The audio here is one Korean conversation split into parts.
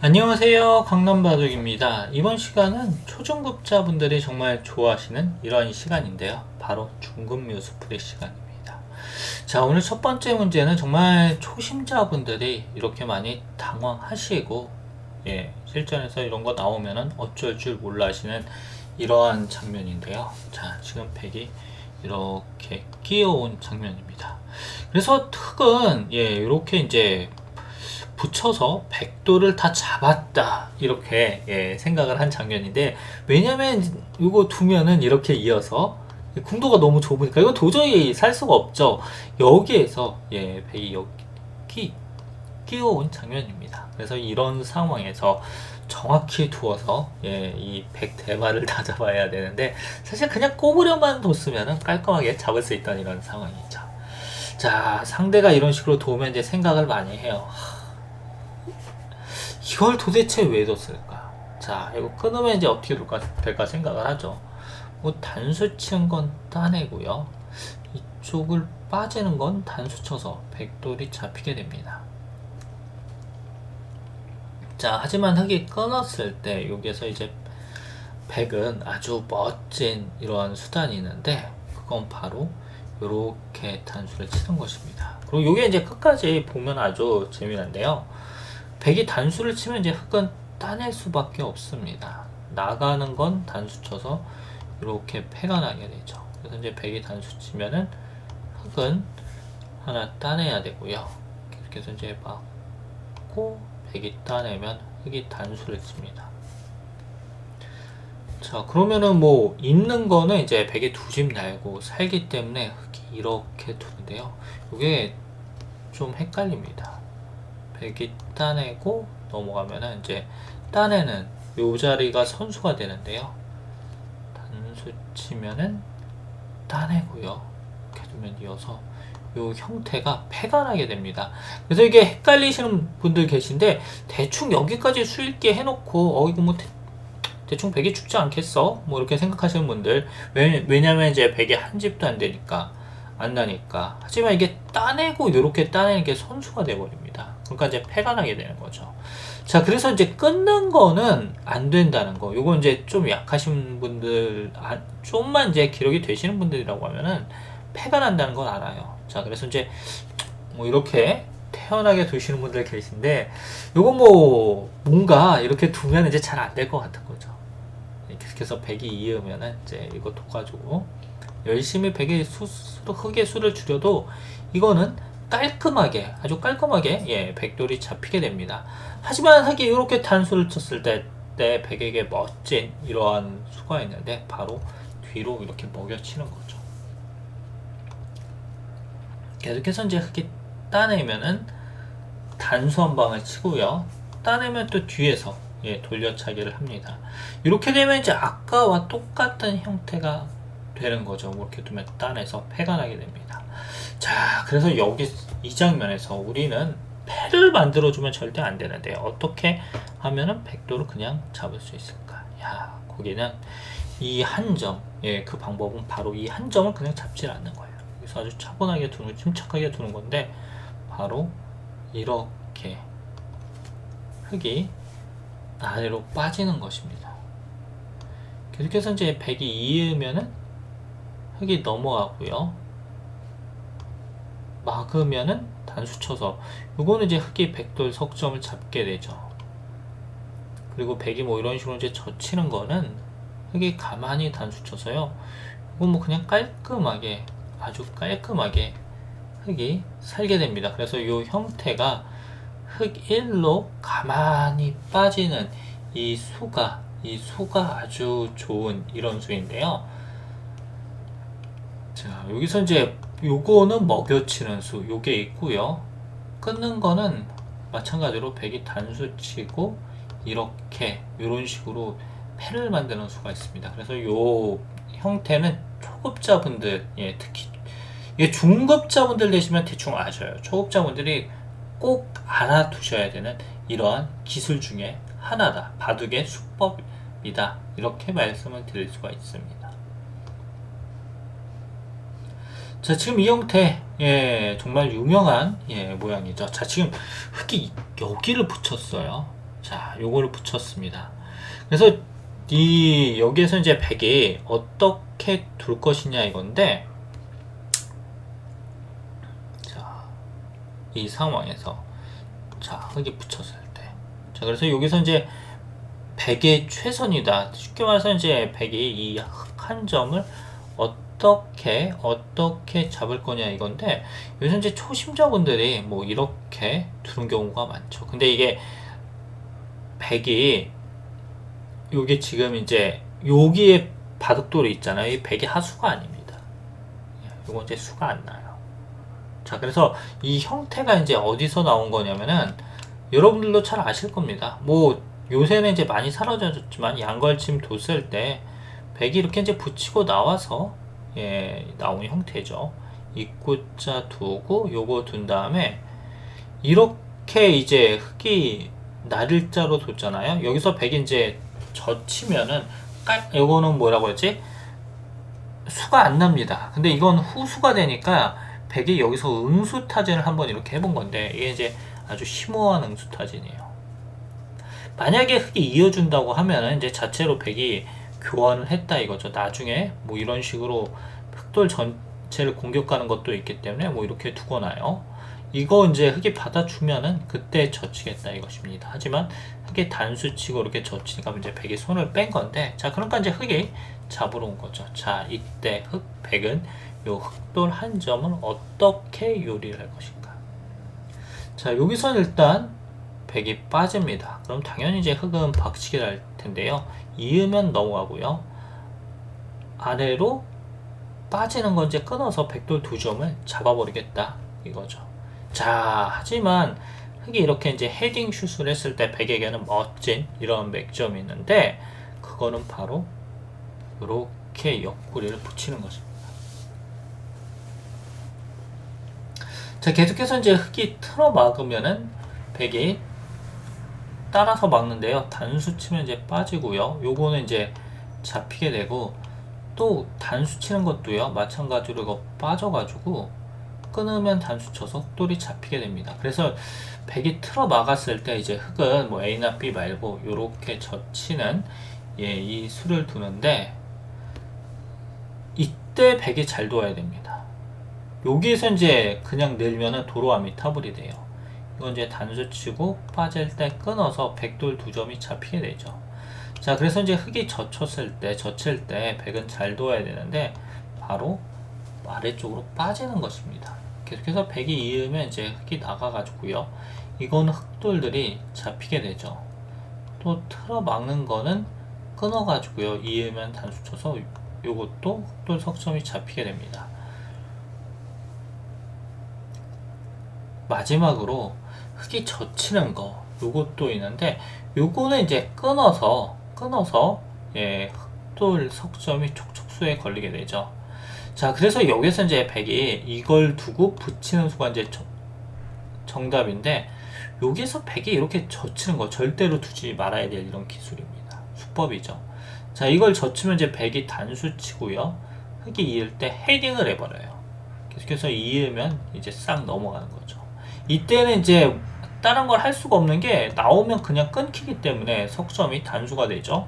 안녕하세요. 강남바둑입니다. 이번 시간은 초중급자분들이 정말 좋아하시는 이런 시간인데요. 바로 중급묘수 풀이 시간입니다. 자, 오늘 첫 번째 문제는 정말 초심자분들이 이렇게 많이 당황하시고, 예, 실전에서 이런 거 나오면은 어쩔 줄 몰라 하시는 이러한 장면인데요. 자, 지금 백이 이렇게 끼어온 장면입니다. 그래서 흙은, 예, 이렇게 이제 붙여서 백도를 다 잡았다. 이렇게 예, 생각을 한 장면인데 왜냐면 이거 두면은 이렇게 이어서 궁도가 너무 좁으니까 이거 도저히 살 수가 없죠. 여기에서 예 백이 여기 끼워온 장면입니다. 그래서 이런 상황에서 정확히 두어서 예, 이 백 대마를 다 잡아야 되는데 사실 그냥 꼬부려만 뒀으면 깔끔하게 잡을 수 있던 이런 상황이죠. 자 상대가 이런 식으로 도우면 이제 생각을 많이 해요 이걸 도대체 왜 뒀을까? 자, 이거 끊으면 이제 어떻게 될까, 될까 생각을 하죠. 뭐 단수 치는 건 따내고요. 이쪽을 빠지는 건 단수 쳐서 백돌이 잡히게 됩니다. 자, 하지만 흙이 끊었을 때 여기에서 이제 백은 아주 멋진 이러한 수단이 있는데 그건 바로 이렇게 단수를 치는 것입니다. 그리고 이게 이제 끝까지 보면 아주 재미난데요. 백이 단수를 치면 이제 흙은 따낼 수밖에 없습니다. 나가는 건 단수 쳐서 이렇게 패가 나게 되죠. 그래서 이제 백이 단수 치면은 흙은 하나 따내야 되고요. 이렇게 해서 이제 막고 백이 따내면 흙이 단수를 칩니다. 자 그러면은 뭐 있는 거는 이제 백이 두 집 날고 살기 때문에 흙이 이렇게 두는데요. 이게 좀 헷갈립니다. 백이 따내고 넘어가면은 이제 따내는 요 자리가 선수가 되는데요. 단수 치면은 따내고요. 이렇게 두면 이어서 요 형태가 패가 나게 됩니다. 그래서 이게 헷갈리시는 분들 계신데 대충 여기까지 수익게 해놓고 어 이거 뭐 대, 충 백이 죽지 않겠어? 뭐 이렇게 생각하시는 분들 왜, 왜냐면 이제 백이 한 집도 안 되니까 안 나니까 하지만 이게 따내고 이렇게 따내는 게 선수가 돼버립니다. 그러니까 이제 패가 나게 되는 거죠. 자, 그래서 이제 끊는 거는 안 된다는 거. 요거 이제 좀 약하신 분들, 아, 좀만 이제 기록이 되시는 분들이라고 하면은 패가 난다는 걸 알아요. 자, 그래서 이제 뭐 이렇게 태어나게 두시는 분들 계신데, 요거 뭐 뭔가 이렇게 두면 이제 잘 안 될 것 같은 거죠. 계속해서 백이 이으면은 이제 이거 둬가지고 열심히 백의 수, 수, 흙의 수를 줄여도 이거는 깔끔하게 아주 깔끔하게 예 백돌이 잡히게 됩니다. 하지만 흙이 이렇게 단수를 쳤을 때, 때 백에게 멋진 이러한 수가 있는데 바로 뒤로 이렇게 먹여치는 거죠. 계속해서 이제 흙이 따내면은 단수 한 방을 치고요. 따내면 또 뒤에서 예, 돌려차기를 합니다. 이렇게 되면 이제 아까와 똑같은 형태가 되는 거죠. 이렇게 두면 따내서 패가 나게 됩니다. 자, 그래서 여기 이 장면에서 우리는 패를 만들어주면 절대 안 되는데 어떻게 하면은 백도를 그냥 잡을 수 있을까? 야, 거기는 이 한 점, 예, 그 방법은 바로 이 한 점을 그냥 잡질 않는 거예요. 그래서 아주 차분하게 두는, 침착하게 두는 건데 바로 이렇게 흙이 아래로 빠지는 것입니다. 계속해서 이제 백이 이으면은 흙이 넘어가고요. 막으면은 단수 쳐서 요거는 이제 흙이 백돌 석점을 잡게 되죠. 그리고 백이 뭐 이런 식으로 이제 젖히는 거는 흙이 가만히 단수 쳐서요. 이건 뭐 그냥 깔끔하게 아주 깔끔하게 흙이 살게 됩니다. 그래서 요 형태가 흙 1로 가만히 빠지는 이 수가 이 수가 아주 좋은 이런 수인데요. 자, 여기서 이제 요거는 먹여치는 수, 요게 있고요. 끊는 거는 마찬가지로 백이 단수 치고 이렇게 이런 식으로 패를 만드는 수가 있습니다. 그래서 요 형태는 초급자분들, 예, 특히 예, 중급자분들 되시면 대충 아셔요. 초급자분들이 꼭 알아두셔야 되는 이러한 기술 중에 하나다. 바둑의 수법이다. 이렇게 말씀을 드릴 수가 있습니다. 자, 지금 이 형태, 예, 정말 유명한, 예, 모양이죠. 자, 지금 흙이 여기를 붙였어요. 자, 요거를 붙였습니다. 그래서 이 여기에서 이제 백이 어떻게 둘 것이냐 이건데 자, 이 상황에서 자, 흙이 붙였을 때. 자, 그래서 여기서 이제 백의 최선이다. 쉽게 말해서 이제 백이 이 한 점을 어떻게 어떻게 잡을 거냐 이건데 요즘 이제 초심자분들이 뭐 이렇게 두는 경우가 많죠. 근데 이게 백이 요게 지금 이제 여기에 바둑돌이 있잖아요. 이 백이 하수가 아닙니다. 요건 이제 수가 안 나요. 자, 그래서 이 형태가 이제 어디서 나온 거냐면은 여러분들도 잘 아실 겁니다. 뭐 요새는 이제 많이 사라졌지만 양걸침 뒀을 때 백이 이렇게 이제 붙이고 나와서 예, 나온 형태죠. 입구자 두고 요거 둔 다음에 이렇게 이제 흙이 날일자로 뒀잖아요. 여기서 백이 이제 젖히면은 깔 요거는 뭐라고 했지? 수가 안 납니다. 근데 이건 후수가 되니까 백이 여기서 응수 타진을 한번 이렇게 해본 건데 이게 이제 아주 심오한 응수 타진이에요. 만약에 흙이 이어준다고 하면은 이제 자체로 백이 교환을 했다 이거죠. 나중에 뭐 이런 식으로 흑돌 전체를 공격하는 것도 있기 때문에 뭐 이렇게 두거나요. 이거 이제 흙이 받아주면은 그때 젖히겠다 이것입니다. 하지만 흙이 단수치고 이렇게 젖히니까 이제 백이 손을 뺀 건데 자 그러니까 이제 흙이 잡으러 온 거죠. 자 이때 흙 백은 요 흑돌 한 점을 어떻게 요리를 할 것인가. 자 여기서 일단 백이 빠집니다. 그럼 당연히 이제 흙은 박치기를 할 텐데요. 이으면 넘어가고요. 아래로 빠지는 건 이제 끊어서 백돌 두 점을 잡아버리겠다 이거죠. 자, 하지만 흙이 이렇게 이제 헤딩 슛을 했을 때 백에게는 멋진 이런 맥점이 있는데 그거는 바로 이렇게 옆구리를 붙이는 것입니다. 자, 계속해서 이제 흙이 틀어 막으면은 백이 따라서 막는데요. 단수 치면 이제 빠지고요. 요거는 이제 잡히게 되고 또 단수 치는 것도요. 마찬가지로 이거 빠져가지고 끊으면 단수 쳐서 흑돌이 잡히게 됩니다. 그래서 백이 틀어 막았을 때 이제 흑은 뭐 A나 B 말고 요렇게 젖히는 예, 이 수를 두는데 이때 백이 잘 둬야 됩니다. 여기에서 이제 그냥 늘면은 도로암이 타불이 돼요. 이건 이제 단수 치고 빠질 때 끊어서 백돌 두 점이 잡히게 되죠. 자, 그래서 이제 흙이 젖혔을 때, 젖힐 때 백은 잘 둬야 되는데 바로 아래쪽으로 빠지는 것입니다. 계속해서 백이 이으면 이제 흙이 나가가지고요. 이거는 흙돌들이 잡히게 되죠. 또 틀어 막는 거는 끊어가지고요. 이으면 단수 쳐서 요것도 흑돌 석점이 잡히게 됩니다. 마지막으로 흙이 젖히는 거 요것도 있는데 요거는 이제 끊어서 끊어서 예, 흑돌 석점이 촉촉수에 걸리게 되죠. 자, 그래서 여기서 이제 백이 이걸 두고 붙이는 수가 이제 저, 정답인데 여기서 백이 이렇게 젖히는 거 절대로 두지 말아야 될 이런 기술입니다. 수법이죠. 자, 이걸 젖히면 이제 백이 단수 치고요. 흙이 이을 때 헤딩을 해버려요. 계속해서 이으면 이제 싹 넘어가는 거죠. 이때는 이제 다른 걸 할 수가 없는 게 나오면 그냥 끊기기 때문에 석점이 단수가 되죠.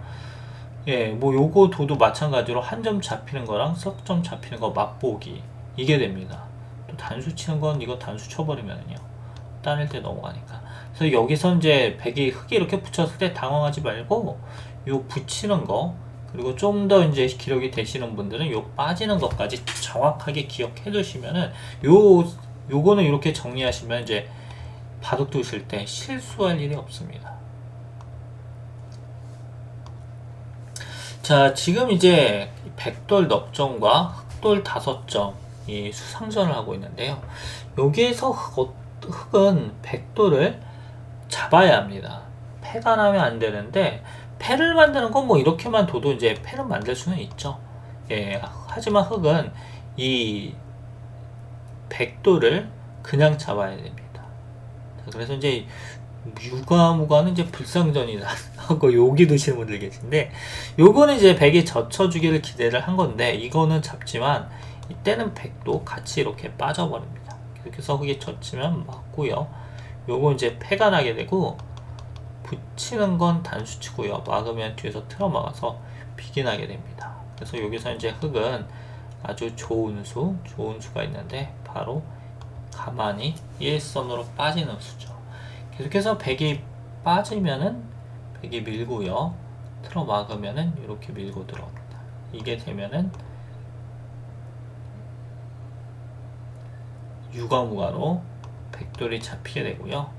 예, 뭐 요거 도도 마찬가지로 한 점 잡히는 거랑 석점 잡히는 거 맛보기 이게 됩니다. 또 단수 치는 건 이거 단수 쳐버리면요 따낼 때 넘어가니까. 그래서 여기서 이제 백이 흙이 이렇게 붙였을 때 당황하지 말고 요 붙이는 거 그리고 좀 더 이제 기력이 되시는 분들은 요 빠지는 것까지 정확하게 기억해 두시면은 요 요거는 이렇게 정리하시면 이제 바둑 두실 때 실수할 일이 없습니다. 자, 지금 이제 백돌 넉점과 흑돌 다섯 점 이 수상전을 하고 있는데요. 여기에서 흑, 흑은 백돌을 잡아야 합니다. 패가 나면 안 되는데 패를 만드는 건 뭐 이렇게만 둬도 이제 패를 만들 수는 있죠. 예, 하지만 흑은 이 백돌을 그냥 잡아야 됩니다. 그래서 이제 유가무가는 이제 불상전이다 하고 욕이 드시는 분들 계신데 요거는 이제 백이 젖혀주기를 기대를 한 건데 이거는 잡지만 이때는 백도 같이 이렇게 빠져버립니다. 이렇게 그게 젖히면 맞고요. 요거 이제 패가 나게 되고 붙이는 건 단수치고요. 막으면 뒤에서 틀어 막아서 비기 나게 됩니다. 그래서 여기서 이제 흑은 아주 좋은 수, 좋은 수가 있는데 바로 가만히 일선으로 빠지는 수죠. 계속해서 백이 빠지면은 백이 밀고요. 틀어 막으면은 이렇게 밀고 들어옵니다. 이게 되면은 유가무가로 백돌이 잡히게 되고요.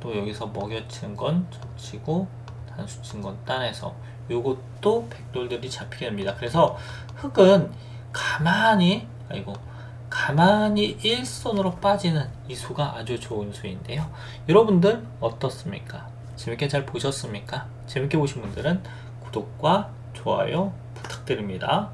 또 여기서 먹여친 건 젖히고 단수친 건 따내서 요것도 백돌들이 잡히게 됩니다. 그래서 흑은 가만히 아이고 가만히 일선으로 빠지는 이 수가 아주 좋은 수인데요. 여러분들 어떻습니까? 재밌게 잘 보셨습니까? 재밌게 보신 분들은 구독과 좋아요 부탁드립니다.